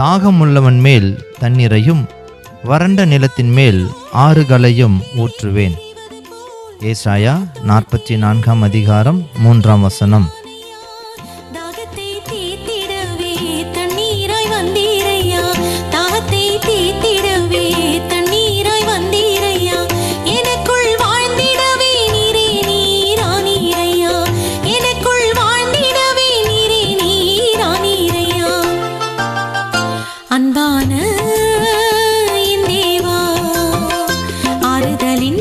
தாகமுள்ளவன் மேல் தண்ணீரையும் வறண்ட நிலத்தின் மேல் ஆறுகளையும் ஊற்றுவேன். ஏசாயா நாற்பத்தி நான்காம் அதிகாரம் மூன்றாம் வசனம். அன்பான என் தேவா ஆறுதலின்